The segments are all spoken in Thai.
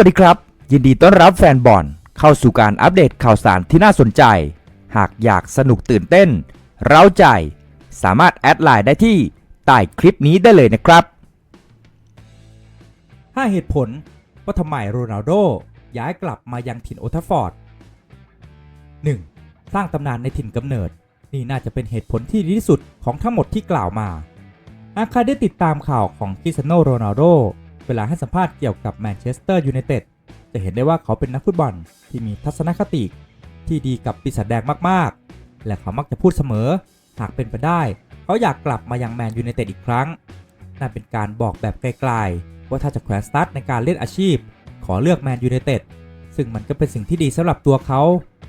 วัสดีครับ ยินดีต้อนรับแฟนบอลเข้าสู่การอัปเดตข่าวสารที่น่าสนใจ หากอยากสนุกตื่นเต้น เร้าใจ สามารถแอดไลน์ได้ที่ใต้คลิปนี้ได้เลยนะครับ 5 เหตุผลว่าทำไมโรนัลโดย้ายกลับมายังถิ่นโอทัฟฟอร์ด 1. สร้างตำนานในถิ่นกำเนิด นี่น่าจะเป็นเหตุผลที่ดีที่สุดของทั้งหมดที่กล่าวมาหากใครได้ติดตามข่าวของคริสเตียโนโรนัลโด เวลาให้สัมภาษณ์เกี่ยวกับแมนเชสเตอร์ยูไนเต็ดจะเห็นได้ว่าเขาเป็นนักฟุตบอลที่มีทัศนคติ ที่ดีกับปีศาจแดงมากๆ และเขามักจะพูดเสมอ หากเป็นไปได้ เขาอยากกลับมายังแมนยูไนเต็ดอีกครั้ง นั่นเป็นการบอกแบบไกลๆ ว่าถ้าจะแขวนสตาร์ทในการเล่นอาชีพ ขอเลือกแมนยูไนเต็ดซึ่งมันก็เป็นสิ่งที่ดีสำหรับตัวเขา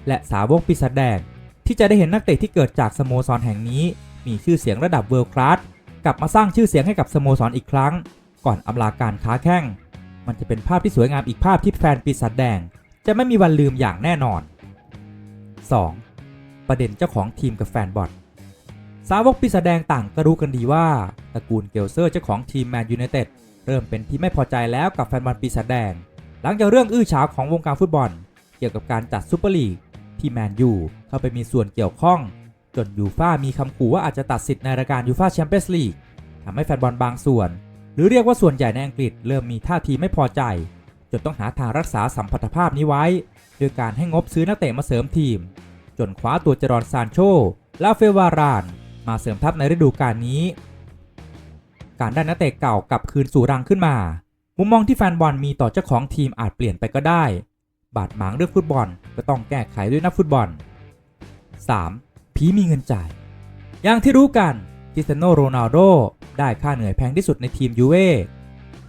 และสาวกปีศาจแดงที่จะได้เห็นนักเตะที่เกิดจากสโมสรแห่งนี้ มีชื่อเสียงระดับเวิลด์คลาสกลับมาสร้างชื่อเสียงให้กับสโมสรอีกครั้ง ก่อนอำลาการค้าแข้ง มันจะเป็นภาพที่สวยงามอีกภาพที่แฟนปีศาจแดง จะไม่มีวันลืมอย่างแน่นอน 2. ประเด็นเจ้าของทีมกับแฟนบอลสาวกปีศาจแดงต่างก็รู้กันดีว่าตระกูลเกลเซอร์เจ้าของทีมแมนยูไนเต็ดเริ่มเป็นที่ไม่พอใจแล้วกับแฟนบอลปีศาจแดง หลังจากเรื่องอื้อฉาวของวงการฟุตบอล เกี่ยวกับการจัดซูเปอร์ลีกที่แมนยูเข้าไปมีส่วนเกี่ยวข้อง จนยูฟ่ามีคำขู่ว่าอาจจะตัดสิทธิ์ในรายการยูฟ่าแชมเปี้ยนส์ลีกทำให้แฟนบอลบางส่วน รือเรียกว่าส่วนใหญ่ในอังกฤษเริ่มมีท่าทีไม่พอใจ จนต้องหาทางรักษาสัมพันธภาพนี้ไว้โดยการให้งบซื้อนักเตะมาเสริมทีม จนคว้าตัวเจรอนซานโชและเฟวาราน มาเสริมทัพในฤดูกาลนี้ การได้นักเตะเก่ากลับคืนสู่รังขึ้นมา มุมมองที่แฟนบอลมีต่อเจ้าของทีมอาจเปลี่ยนไปก็ได้ บาดหมางเรื่องฟุตบอลก็ต้องแก้ไขด้วยนักฟุตบอล 3. ผีมีเงินจ่าย อย่างที่รู้กันคริสเตียโนโรนัลโด ได้ค่าเหนื่อยแพงที่สุดในทีมยูเว่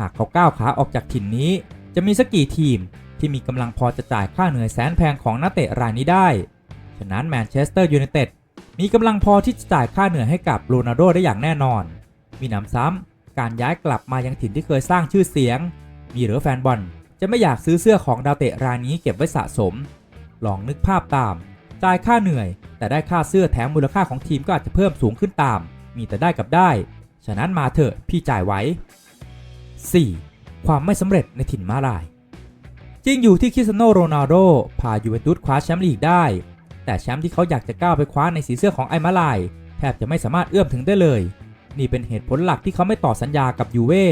หากเขาก้าวขาออกจากถิ่นนี้ จะมีสักกี่ทีมที่มีกำลังพอจะจ่ายค่าเหนื่อยแสนแพงของนักเตะรายนี้ได้ ฉะนั้นแมนเชสเตอร์ยูไนเต็ดมีกำลังพอที่จะจ่ายค่าเหนื่อยให้กับโรนัลโดได้อย่างแน่นอน มีหนำซ้ำการย้ายกลับมายังถิ่นที่เคยสร้างชื่อเสียง มีหรือแฟนบอลจะไม่อยากซื้อเสื้อของดาวเตะรายนี้เก็บไว้สะสม ลองนึกภาพตาม จ่ายค่าเหนื่อย แต่ได้ค่าเสื้อแถมมูลค่าของทีมก็อาจจะเพิ่มสูงขึ้นตาม มีแต่ได้กับได้ ฉะนั้นมาเถอะพี่จ่ายไว้ 4. ความไม่สำเร็จในถิ่นมาลาย จริงอยู่ที่คริสเตียโนโรนัลโดพายูเวนตุสคว้าแชมป์ลีกได้ แต่แชมป์ที่เขาอยากจะก้าวไปคว้าในสีเสื้อของไอมาลาย แทบจะไม่สามารถเอื้อมถึงได้เลย นี่เป็นเหตุผลหลักที่เขาไม่ต่อสัญญากับยูเว่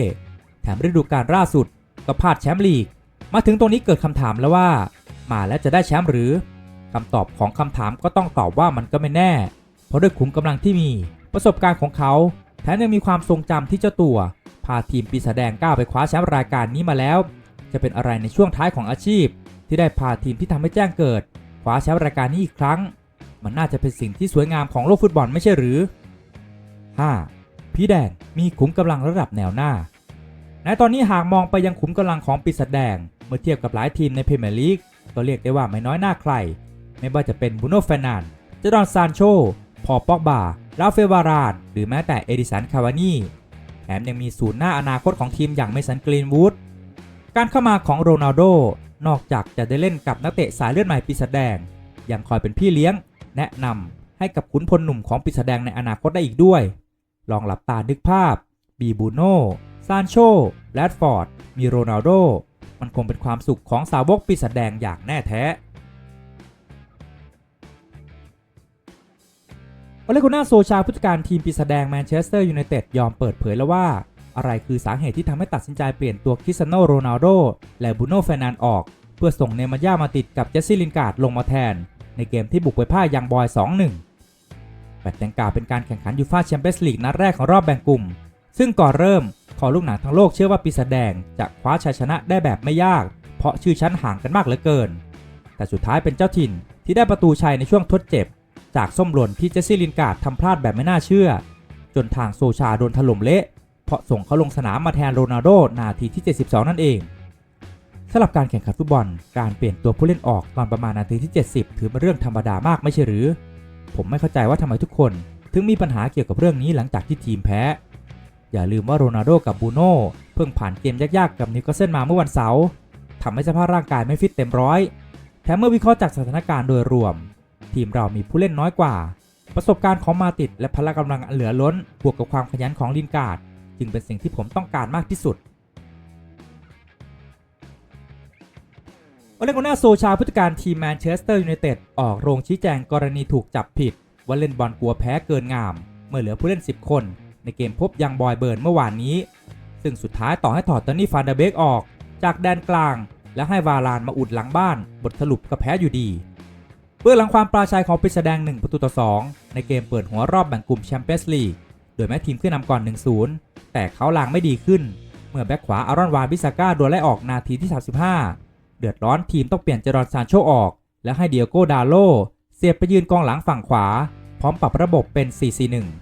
แถมฤดูกาลล่าสุดก็พลาดแชมป์ลีก มาถึงตรงนี้เกิดคำถามแล้วว่า มาแล้วจะได้แชมป์หรือคำตอบของคำถามก็ต้องตอบว่ามันก็ไม่แน่ เพราะด้วยขุมกำลังที่มีประสบการณ์ของเขา แถมยังมีความทรงจำที่เจ้าตัว พาทีมปีศาจแดงก้าวไปคว้าแชมป์รายการนี้มาแล้ว จะเป็นอะไรในช่วงท้ายของอาชีพ ที่ได้พาทีมที่ทำให้แจ้งเกิดคว้าแชมป์รายการนี้อีกครั้ง มันน่าจะเป็นสิ่งที่สวยงามของโลกฟุตบอลไม่ใช่หรือ 5. พี่แดงมีขุมกำลังระดับแนวหน้าในตอนนี้หากมองไปยังขุมกำลังของปีศาจแดงเมื่อเทียบกับหลายทีมในพรีเมียร์ลีกก็เรียกได้ว่าไม่น้อยหน้าใคร ไม่ว่าจะเป็นบูโน่เฟนันเจดอนซานโช พอปอกบา ลาเฟวารานหรือแม้แต่เอดิสันคาวานีแถมยังมีศูนย์หน้าอนาคตของทีมอย่างเมสันกรีนวูดการเข้ามาของโรนัลโดนอกจากจะได้เล่นกับนักเตะสายเลือดใหม่ปีศาจแดง ยังคอยเป็นพี่เลี้ยง แนะนำให้กับขุนพลหนุ่มของปีศาจแดงในอนาคตได้อีกด้วย ลองหลับตานึกภาพ บีบูโนซานโชแรดฟอร์ด มีโรนัลโด มันคงเป็นความสุขของสาวกปีศาจแดงอย่างแน่แท้ โอเลกุน่าโซชาผู้จัดการทีมปีศาจแดงแมนเชสเตอร์ยูไนเต็ดยอมเปิดเผยแล้วว่า อะไรคือสาเหตุที่ทำให้ตัดสินใจเปลี่ยนตัวคริสเตโนโรนัลโดและบูโน่เฟนันออก เพื่อส่งเนมาย่ามาติดกับเจสซี่ลินการ์ดลงมาแทน ในเกมที่บุกไปพ่ายยังบอย 2-1แมตช์ดังกล่าวเป็นการแข่งขันยูฟ่าแชมเปี้ยนส์ลีกนัดแรกของรอบแบ่งกลุ่ม ซึ่งก่อนเริ่มขอลูกหนังทั้งโลกเชื่อว่าปีศาจแดงจะคว้าชัยชนะได้แบบไม่ยาก เพราะชื่อชั้นห่างกันมากเหลือเกิน แต่สุดท้ายเป็นเจ้าถิ่นที่ได้ประตูชัยในช่วงทดเจ็บ จากส้มหล่นที่เจสซี่ลินการ์ดทำพลาดแบบไม่น่าเชื่อ จนทางโซชาโดนถล่มเละ เพราะส่งเขาลงสนามมาแทนโรนัลโดนาทีที่ 72 นั่นเองสำหรับการแข่งขันฟุตบอล การเปลี่ยนตัวผู้เล่นออกตอนประมาณนาทีที่ 70 ถือเป็นเรื่องธรรมดามากไม่ใช่หรือ ผมไม่เข้าใจว่าทำไมทุกคน ถึงมีปัญหาเกี่ยวกับเรื่องนี้หลังจากที่ทีมแพ้ อย่าลืมว่าโรนัลโดกับบูโน่เพิ่งผ่านเกมยากๆกับนิวคาสเซิลมาเมื่อวันเสาร์ทำให้สภาพร่างกายไม่ฟิตเต็มร้อย แถมเมื่อวิเคราะห์จากสถานการณ์โดยรวม ทีมเรามีผู้เล่นน้อยกว่า ประสบการณ์ของมาติดและพละกำลังอันเหลือล้น บวกกับความขยันของลินการ์ดจึงเป็นสิ่งที่ผมต้องการมากที่สุดโอเลกุน่าโซชาผู้จัดการทีมแมนเชสเตอร์ยูไนเต็ดออกโรงชี้แจงกรณีถูกจับผิด ว่าเล่นบอลกลัวแพ้เกินงาม เมื่อเหลือผู้เล่น 10 คน ในเกมพบยังบอยเบิร์นเมื่อวานนี้ ซึ่งสุดท้ายต่อให้ถอดตอนนี่ฟานเดเบกออก จากแดนกลาง และให้วาลานมาอุดหลังบ้าน บทสรุปก็แพ้อยู่ดี เบื้องหลังความปราชัยของปิดแสดง 1 ประตูต่อ 2 ในเกมเปิดหัวรอบแบ่งกลุ่มแชมเปี้ยนส์ลีก โดยแม้ทีมขึ้นนำก่อน 1-0 แต่เขาลางไม่ดีขึ้น เมื่อแบ็คขวาอารอนวานบิสาก้าโดนไล่ออกนาทีที่ 35 เดือดร้อนทีมต้องเปลี่ยนเจรอนซานโชออก และให้เดียโกดาโลเสียบไปยืนกองหลังฝั่งขวา พร้อมปรับระบบเป็น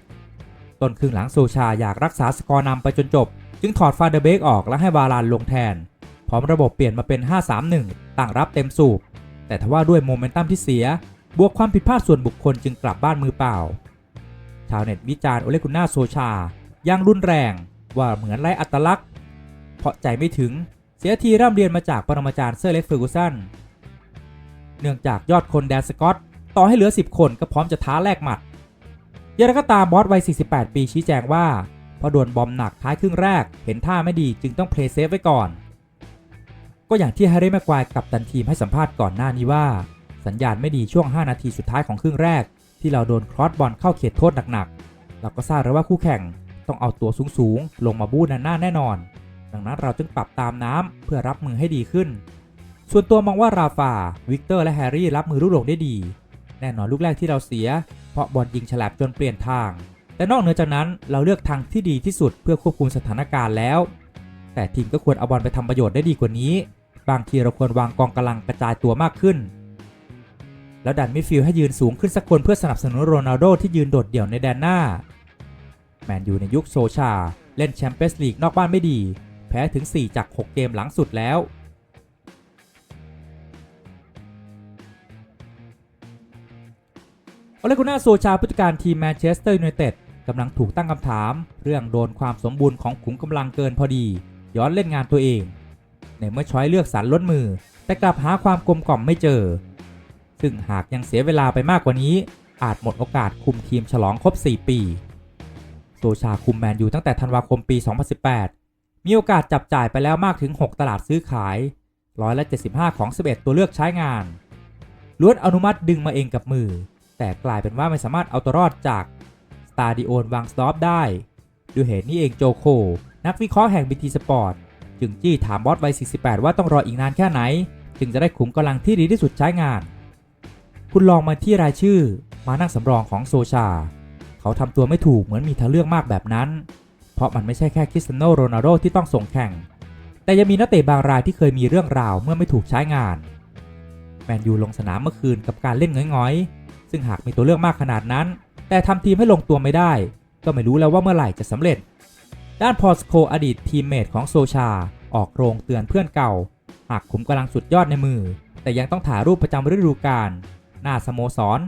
4-4-1 ต้นครึ่งหลังโซชาอยากรักษาสกอร์นำไปจนจบ จึงถอดฟาเดเบกออกและให้วาลานลงแทน พร้อมระบบเปลี่ยนมาเป็น 5-3-1 ต่างรับเต็มสูบ แต่ทว่าด้วยโมเมนตัมที่เสีย บวกความผิดพลาดส่วนบุคคลจึงกลับบ้านมือเปล่า ชาวเน็ตวิจารณ์โอเลกุน่าโซชาอยังรุนแรงว่าเหมือนไร้อัตลักษณ์ เพราะใจไม่ถึงเสียทีร่ำเรียนมาจากปรมาจารย์เซอร์เล็กเฟอร์กูสันเนื่องจากยอดคนแดนสกอต ต่อให้เหลือ 10 คนก็พร้อมจะท้าแลกหมัดย่างไรก็ตามบอสวัย 48 ปีชี้แจงว่าเพราะโดนบอมหนักท้ายครึ่งแรกเห็นท่าไม่ดีจึงต้องเพลย์เซฟไว้ก่อน ก็อย่างที่แฮร์รี่แม็กควายกับตันทีมให้สัมภาษณ์ก่อนหน้านี้ว่า สัญญาณไม่ดีช่วง 5 นาทีสุดท้ายของครึ่งแรก ที่เราโดนครอสบอลเข้าเขตโทษหนักๆ เราก็ทราบแล้วว่าคู่แข่งต้องเอาตัวสูงๆ ลงมาบู้นันหน้าแน่นอน ดังนั้นเราจึงปรับตามน้ำเพื่อรับมือให้ดีขึ้น ส่วนตัวมองว่าราฟา วิกเตอร์และแฮร์รี่รับมือลูกหลงได้ดี แน่นอนลูกแรกที่เราเสีย เพราะบอลยิงฉลับจนเปลี่ยนทาง แต่นอกเหนือจากนั้นเราเลือกทางที่ดีที่สุดเพื่อควบคุมสถานการณ์แล้ว แต่ทีมก็ควรเอาบอลไปทำประโยชน์ได้ดีกว่านี้ บางทีเราควรวางกองกำลังกระจายตัวมากขึ้น แล้วดันมิดฟิลด์ให้ยืนสูงขึ้นสักคนเพื่อสนับสนุนโรนัลโดที่ยืนโดดเดี่ยวในแดนหน้า แมนยูในยุคโซชา เล่นแชมเปี้ยนส์ลีกนอกบ้านไม่ดี แพ้ถึง 4 จาก 6 เกมหลังสุดแล้วอเลกุน่าโซชาผู้จัดการทีมแมนเชสเตอร์ยูไนเต็ดกำลังถูกตั้งคำถาม เรื่องโดนความสมบูรณ์ของขุมกำลังเกินพอดี ย้อนเล่นงานตัวเอง ในเมื่อช้อยเลือกสรรล้นมือ แต่กลับหาความกลมกล่อมไม่เจอ ซึ่งหากยังเสียเวลาไปมากกว่านี้ อาจหมดโอกาสคุมทีมฉลองครบ 4 ปีโซชาคุมแมนยูตั้งแต่ธันวาคมปี 2018 มีโอกาสจับจ่ายไปแล้วมากถึง 6 ตลาดซื้อขายร้อยละ75 ของ 11 ตัวเลือกใช้งานล้วนอนุมัติดึงมาเองกับมือ แต่กลายเป็นว่าไม่สามารถเอาตัวรอดจากสตาดิโอนวังสตอปได้ด้วยเหตุนี้เองโจโค นักวิเคราะห์แห่ง BT Sport จึงจี้ถามบอสวัย 48 ว่าต้องรออีกนานแค่ไหน จึงจะได้ขุมกำลังที่ดีที่สุดใช้งาน คุณลองมาที่รายชื่อ มานั่งสำรองของโซชา เขาทำตัวไม่ถูกเหมือนมีทางเลือกมากแบบนั้น เพราะมันไม่ใช่แค่คริสเตียโนโรนัลโดที่ต้องส่งแข่ง แต่ยังมีนักเตะบางรายที่เคยมีเรื่องราวเมื่อไม่ถูกใช้งานแมนยูลงสนามเมื่อคืนกับการเล่นง้อยๆ ซึ่งหากมีตัวเลือกมากขนาดนั้น แต่ทำทีมให้ลงตัวไม่ได้ ก็ไม่รู้แล้วว่าเมื่อไหร่จะสำเร็จ ด้านพอสโคอดีตทีมเมทของโซชา ออกโรงเตือนเพื่อนเก่า หากขุมกำลังสุดยอดในมือ แต่ยังต้องถ่ายรูปประจำฤดูกาลหน้าสโมสร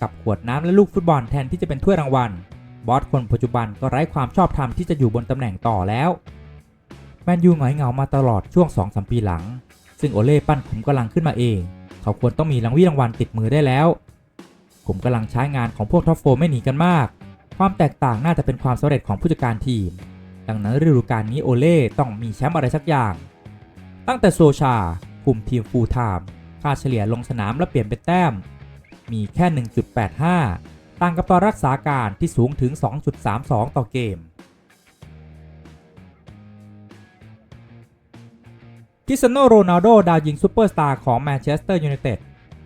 กับขวดน้ำและลูกฟุตบอลแทนที่จะเป็นถ้วยรางวัล บอสคนปัจจุบันก็ไร้ความชอบธรรมที่จะอยู่บนตำแหน่งต่อแล้ว แมนยูหงอยเหงามาตลอดช่วง2-3ปีหลัง ซึ่งโอเล่ปั้นขุมกำลังขึ้นมาเอง เขาควรต้องมีรางวีรางวัลติดมือได้แล้วขุมกำลังใช้งานของพวกท็อปโฟร์ไม่หนีกันมาก ความแตกต่างน่าจะเป็นความสำเร็จของผู้จัดการทีม ดังนั้นฤดูกาลนี้โอเล่ต้องมีแชมป์อะไรสักอย่าง ตั้งแต่โซชา คุมทีมฟูลไทม์ค่าเฉลี่ยลงสนามและเปลี่ยนเป็นแต้ม มีแค่ 1.85 ต่างกับตอนรักษาการที่สูงถึง 2.32 ต่อเกมคริสเตียโนโรนัลโดดาวยิงซูเปอร์สตาร์ของแมนเชสเตอร์ยูไนเต็ด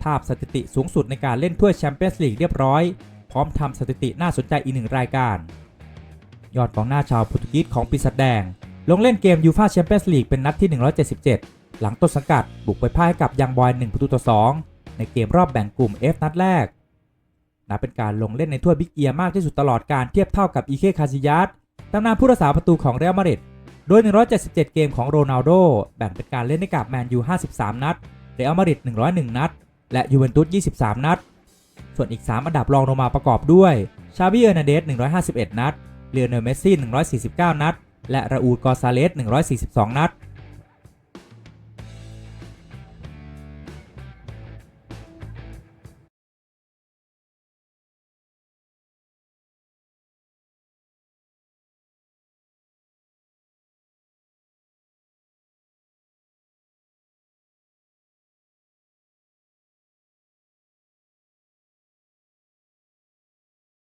ทาบสถิติสูงสุดในการเล่นถ้วยแชมเปี้ยนส์ลีกเรียบร้อย พร้อมทำสถิติน่าสนใจอีกหนึ่งรายการ ยอดกองหน้าชาวโปรตุเกสของปีศาจแดง ลงเล่นเกมยูฟาแชมเปี้ยนส์ลีกเป็นนัดที่ 177 หลังต้นสังกัดบุกไปพ่ายกับยังบอย 1 ประตูต่อ 2 ในเกมรอบแบ่งกลุ่ม F นัดแรกนับเป็นการลงเล่นในถ้วยบิ๊กเอียมากที่สุดตลอดการเทียบเท่ากับอีเคคาซิยัสตำนานผู้รักษาประตูของเรอัลมาดริดโดย 177 เกมของโรนัลโดแบ่งเป็นการเล่นให้กับแมนยู 53 นัด เรอัลมาดริด 101 นัด และยูเวนตุส 23 นัด ส่วนอีก 3 อันดับรองลงมาประกอบด้วย ชาบิเออร์นาเดส 151 นัด เลโอเนลเมสซี่ 149 นัด และราอูลกอซาเลส 142 นัด